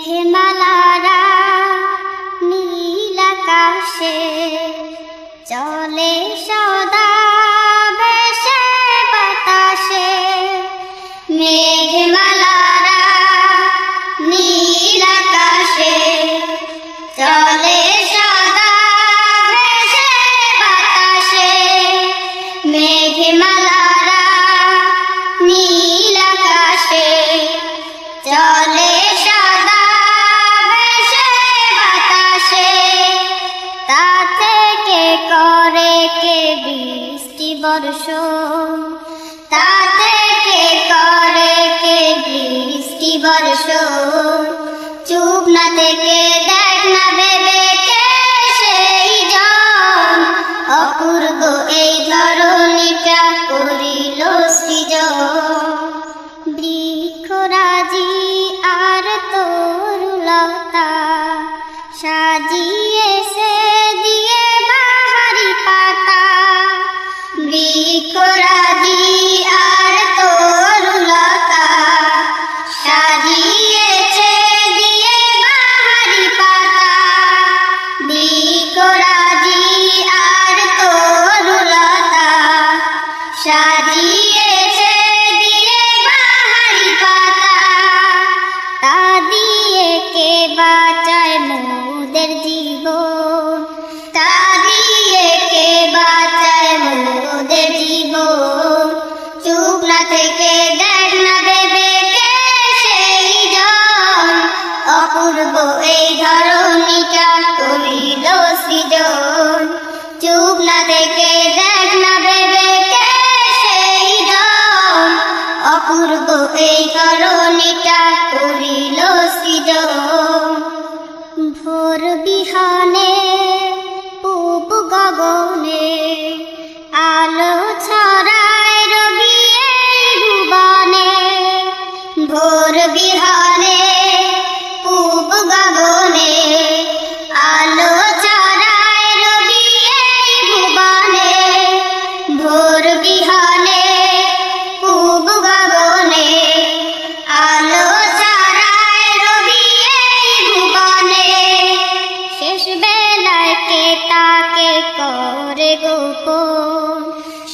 মেঘে মালারা নীল আকাশে চলে সদা ভেসে বাতাসে। মেঘে মালারা নীল আকাশে চলে করে কে বৃষ্টি বর্ষণ? তাতে কে করে কে বৃষ্টি বর্ষণ? চুপ না থেকে ভোর বিহানে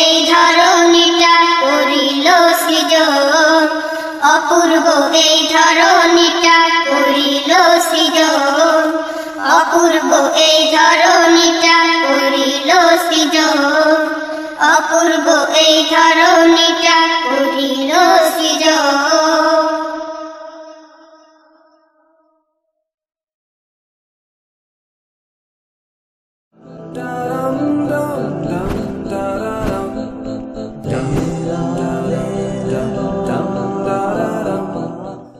এই ধরণীটা করিল সৃজন। অপূর্ব এই ধরণীটা করিল সৃজন। অপূর্ব এই ধরণীটা করিল সৃজন। অপূর্ব এই ধরণীটা করিল সৃজন। Dum dum dum